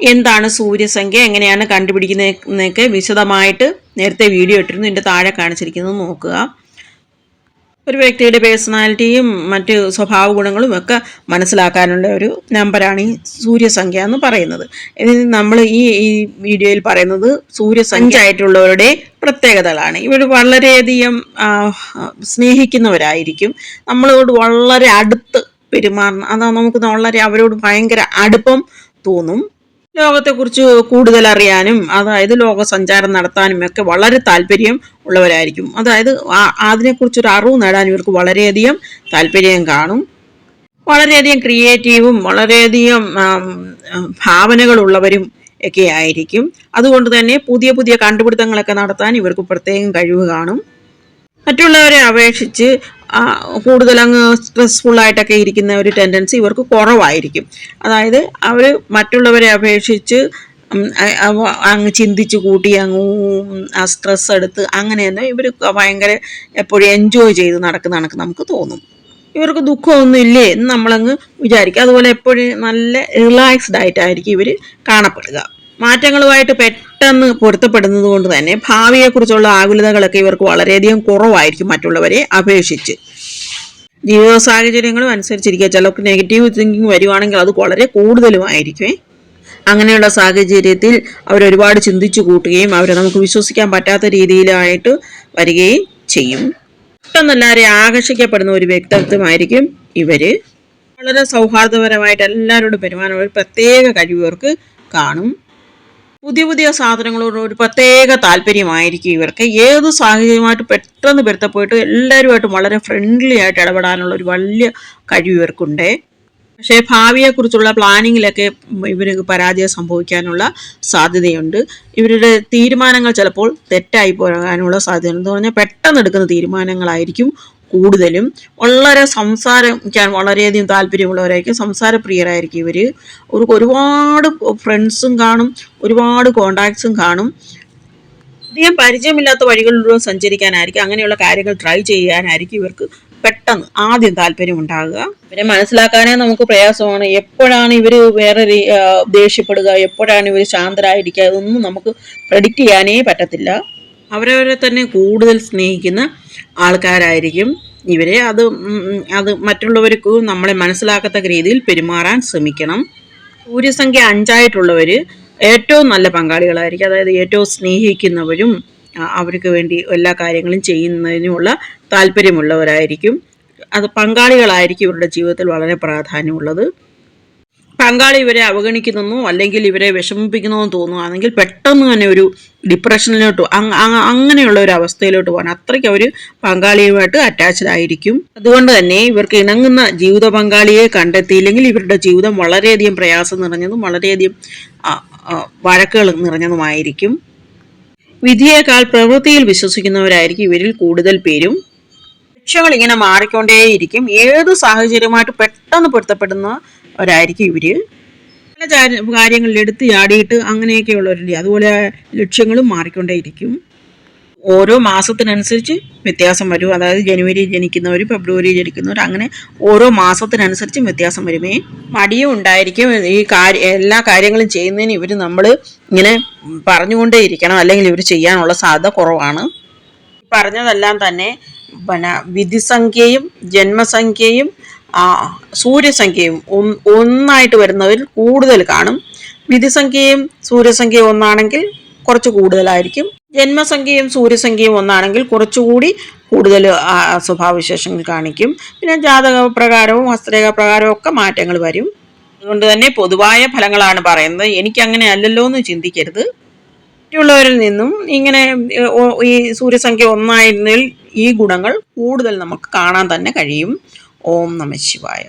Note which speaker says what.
Speaker 1: എന്താണ് സൂര്യസംഖ്യ എങ്ങനെയാണ് കണ്ടുപിടിക്കുന്നതെന്നൊക്കെ വിശദമായിട്ട് നേരത്തെ വീഡിയോ ഇട്ടിരുന്നു. ഇതിന്റെ താഴെ കാണിച്ചിരിക്കുന്നത് നോക്കുക. ഒരു വ്യക്തിയുടെ പേഴ്സണാലിറ്റിയും മറ്റ് സ്വഭാവ ഗുണങ്ങളും ഒക്കെ മനസ്സിലാക്കാനുള്ള ഒരു നമ്പറാണ് ഈ സൂര്യസംഖ്യ എന്ന് പറയുന്നത്. ഇനി നമ്മൾ ഈ ഈ വീഡിയോയിൽ പറയുന്നത് സൂര്യസംഖ്യ ആയിട്ടുള്ളവരുടെ പ്രത്യേകതകളാണ്. ഇവർ വളരെയധികം സ്നേഹിക്കുന്നവരായിരിക്കും. നമ്മളോട് വളരെ അടുത്ത് പെരുമാറണം. അതാ നമുക്ക് വളരെ അവരോട് ഭയങ്കര അടുപ്പം തോന്നും. ലോകത്തെക്കുറിച്ച് കൂടുതൽ അറിയാനും അതായത് ലോക സഞ്ചാരം നടത്താനും ഒക്കെ വളരെ താല്പര്യം ഉള്ളവരായിരിക്കും. അതായത് അതിനെക്കുറിച്ചൊരു അറിവ് നേടാൻ ഇവർക്ക് വളരെയധികം താല്പര്യം കാണും. വളരെയധികം ക്രിയേറ്റീവും വളരെയധികം ഭാവനകളുള്ളവരും ഒക്കെ ആയിരിക്കും. അതുകൊണ്ട് തന്നെ പുതിയ പുതിയ കണ്ടുപിടുത്തങ്ങളൊക്കെ നടത്താൻ ഇവർക്ക് പ്രത്യേകം കഴിവ് കാണും. മറ്റുള്ളവരെ അപേക്ഷിച്ച് കൂടുതൽ അങ്ങ് സ്ട്രെസ്ഫുൾ ആയിട്ടൊക്കെ ഇരിക്കുന്ന ഒരു ടെൻഡൻസി ഇവർക്ക് കുറവായിരിക്കും. അതായത് അവർ മറ്റുള്ളവരെ അപേക്ഷിച്ച് അങ്ങ് ചിന്തിച്ച് കൂട്ടി അങ്ങ് ആ സ്ട്രെസ് എടുത്ത് അങ്ങനെ തന്നെ ഇവർ ഭയങ്കര എപ്പോഴും എൻജോയ് ചെയ്ത് നടക്കുന്ന കണക്ക് നമുക്ക് തോന്നും. ഇവർക്ക് ദുഃഖമൊന്നും ഇല്ലേ എന്ന് നമ്മളങ്ങ് വിചാരിക്കും. അതുപോലെ എപ്പോഴും നല്ല റിലാക്സ്ഡ് ആയിട്ടായിരിക്കും ഇവർ കാണപ്പെടുക. മാറ്റങ്ങളുമായിട്ട് പെട്ടെന്ന് പൊരുത്തപ്പെടുന്നത് കൊണ്ട് തന്നെ ഭാവിയെക്കുറിച്ചുള്ള ആകുലതകളൊക്കെ ഇവർക്ക് വളരെയധികം കുറവായിരിക്കും മറ്റുള്ളവരെ അപേക്ഷിച്ച്. ജീവിത സാഹചര്യങ്ങളും അനുസരിച്ചിരിക്കുക ചിലർക്ക് നെഗറ്റീവ് തിങ്കിങ് വരുവാണെങ്കിൽ അത് വളരെ കൂടുതലുമായിരിക്കും അങ്ങനെയുള്ള സാഹചര്യത്തിൽ അവരൊരുപാട് ചിന്തിച്ചു കൂട്ടുകയും അവരെ നമുക്ക് വിശ്വസിക്കാൻ പറ്റാത്ത രീതിയിലായിട്ട് വരികയും ചെയ്യും. പെട്ടെന്നെല്ലാവരെയും ആകർഷിക്കപ്പെടുന്ന ഒരു വ്യക്തിത്വമായിരിക്കും ഇവർ. വളരെ സൗഹാർദ്ദപരമായിട്ട് എല്ലാവരോടും പെരുമാറുന്ന ഒരു പ്രത്യേക കഴിവ് കാണും. പുതിയ പുതിയ സാധനങ്ങളോട് ഒരു പ്രത്യേക താല്പര്യമായിരിക്കും ഇവർക്ക്. ഏത് സാഹചര്യമായിട്ട് പെട്ടെന്ന് പൊരുത്തപ്പോയിട്ട് എല്ലാവരുമായിട്ടും വളരെ ഫ്രണ്ട്ലി ആയിട്ട് ഇടപെടാനുള്ള ഒരു വലിയ കഴിവ് ഇവർക്കുണ്ട്. പക്ഷേ ഭാവിയെക്കുറിച്ചുള്ള പ്ലാനിങ്ങിലൊക്കെ ഇവർക്ക് പരാജയം സംഭവിക്കാനുള്ള സാധ്യതയുണ്ട്. ഇവരുടെ തീരുമാനങ്ങൾ ചിലപ്പോൾ തെറ്റായി പോകാനുള്ള സാധ്യത എന്ന് പറഞ്ഞാൽ പെട്ടെന്ന് എടുക്കുന്ന തീരുമാനങ്ങളായിരിക്കും കൂടുതലും വളരെ സംസാരിക്കാൻ വളരെയധികം താല്പര്യമുള്ളവരായിരിക്കും. സംസാരപ്രിയരായിരിക്കും ഇവർ അവർക്ക് ഒരുപാട് ഫ്രണ്ട്സും കാണും ഒരുപാട് കോണ്ടാക്ട്സും കാണും. അധികം പരിചയമില്ലാത്ത വഴികളിലൂടെ സഞ്ചരിക്കാനായിരിക്കും അങ്ങനെയുള്ള കാര്യങ്ങൾ ട്രൈ ചെയ്യാനായിരിക്കും ഇവർക്ക് പെട്ടെന്ന് ആദ്യം താല്പര്യം ഉണ്ടാകുക ഇവരെ മനസ്സിലാക്കാനേ നമുക്ക് പ്രയാസമാണ്. എപ്പോഴാണ് ഇവർ വേറെ ദേഷ്യപ്പെടുക? എപ്പോഴാണ് ഇവർ ശാന്തരായിരിക്കുക? അതൊന്നും നമുക്ക് പ്രഡിക്റ്റ് ചെയ്യാനേ പറ്റത്തില്ല. അവരവരെ തന്നെ കൂടുതൽ സ്നേഹിക്കുന്ന ആൾക്കാരായിരിക്കും ഇവരെ. അത് അത് മറ്റുള്ളവർക്ക് നമ്മളെ മനസ്സിലാക്കത്തക്ക രീതിയിൽ പെരുമാറാൻ ശ്രമിക്കണം. സൂര്യസംഖ്യ അഞ്ചായിട്ടുള്ളവർ ഏറ്റവും നല്ല പങ്കാളികളായിരിക്കും. അതായത് ഏറ്റവും സ്നേഹിക്കുന്നവരും അവർക്ക് വേണ്ടി എല്ലാ കാര്യങ്ങളും ചെയ്യുന്നതിനുമുള്ള താല്പര്യമുള്ളവരായിരിക്കും. അത് പങ്കാളികളായിരിക്കും ഇവരുടെ ജീവിതത്തിൽ വളരെ പ്രാധാന്യമുള്ളത്. പങ്കാളി ഇവരെ അവഗണിക്കുന്നോ അല്ലെങ്കിൽ ഇവരെ വിഷമിപ്പിക്കുന്നതെന്ന് തോന്നുകയാണെങ്കിൽ പെട്ടെന്ന് തന്നെ ഒരു ഡിപ്രഷനിലോട്ട് അങ് അങ് അങ്ങനെയുള്ള ഒരു അവസ്ഥയിലോട്ട് പോകാൻ അത്രയ്ക്ക് അവർ പങ്കാളിയുമായിട്ട് അറ്റാച്ച്ഡ് ആയിരിക്കും. അതുകൊണ്ട് തന്നെ ഇവർക്ക് ഇണങ്ങുന്ന ജീവിത പങ്കാളിയെ കണ്ടെത്തിയില്ലെങ്കിൽ ഇവരുടെ ജീവിതം വളരെയധികം പ്രയാസം നിറഞ്ഞതും വളരെയധികം വഴക്കുകൾ നിറഞ്ഞതുമായിരിക്കും. വിധിയേക്കാൾ പ്രവൃത്തിയിൽ വിശ്വസിക്കുന്നവരായിരിക്കും ഇവരിൽ കൂടുതൽ പേരും. ലക്ഷ്യങ്ങൾ ഇങ്ങനെ മാറിക്കൊണ്ടേയിരിക്കും. ഏത് സാഹചര്യമായിട്ട് പെട്ടെന്ന് പൊരുത്തപ്പെടുന്നവരായിരിക്കും ഇവർ. പല കാര്യങ്ങളിൽ എടുത്ത് ചാടിയിട്ട് അങ്ങനെയൊക്കെയുള്ളവരുണ്ട് അതുപോലെ ലക്ഷ്യങ്ങളും മാറിക്കൊണ്ടേയിരിക്കും. ഓരോ മാസത്തിനനുസരിച്ച് വ്യത്യാസം വരും. അതായത് ജനുവരി ജനിക്കുന്നവർ ഫെബ്രുവരി ജനിക്കുന്നവർ അങ്ങനെ ഓരോ മാസത്തിനനുസരിച്ചും വ്യത്യാസം വരുമേ. മടിയും ഉണ്ടായിരിക്കും. ഈ കാര്യ എല്ലാ കാര്യങ്ങളും ചെയ്യുന്നതിന് ഇവർ നമ്മൾ ഇങ്ങനെ പറഞ്ഞുകൊണ്ടേ ഇരിക്കണം അല്ലെങ്കിൽ ഇവർ ചെയ്യാനുള്ള സാധ്യത കുറവാണ്. പറഞ്ഞതെല്ലാം തന്നെ പിന്നെ വിധിസംഖ്യയും ജന്മസംഖ്യയും ആ, സൂര്യസംഖ്യയും ഒന്ന് ഒന്നായിട്ട് വരുന്നവരിൽ കൂടുതൽ കാണും. വിധിസംഖ്യയും സൂര്യസംഖ്യയും ഒന്നാണെങ്കിൽ കുറച്ച് കൂടുതലായിരിക്കും. ജന്മസംഖ്യയും സൂര്യസംഖ്യയും ഒന്നാണെങ്കിൽ കുറച്ചുകൂടി കൂടുതൽ സ്വഭാവവിശേഷങ്ങൾ കാണിക്കും. പിന്നെ ജാതക പ്രകാരവും ഹസ്തരേഖ പ്രകാരവും ഒക്കെ മാറ്റങ്ങൾ വരും. അതുകൊണ്ട് തന്നെ പൊതുവായ ഫലങ്ങളാണ് പറയുന്നത്. എനിക്ക് അങ്ങനെ അല്ലല്ലോ എന്ന് ചിന്തിക്കരുത്. മറ്റുള്ളവരിൽ നിന്നും ഇങ്ങനെ ഈ സൂര്യസംഖ്യ ഒന്നായിരുന്നതിൽ ഈ ഗുണങ്ങൾ കൂടുതൽ നമുക്ക് കാണാൻ തന്നെ കഴിയും. ഓം നമ ശിവായ.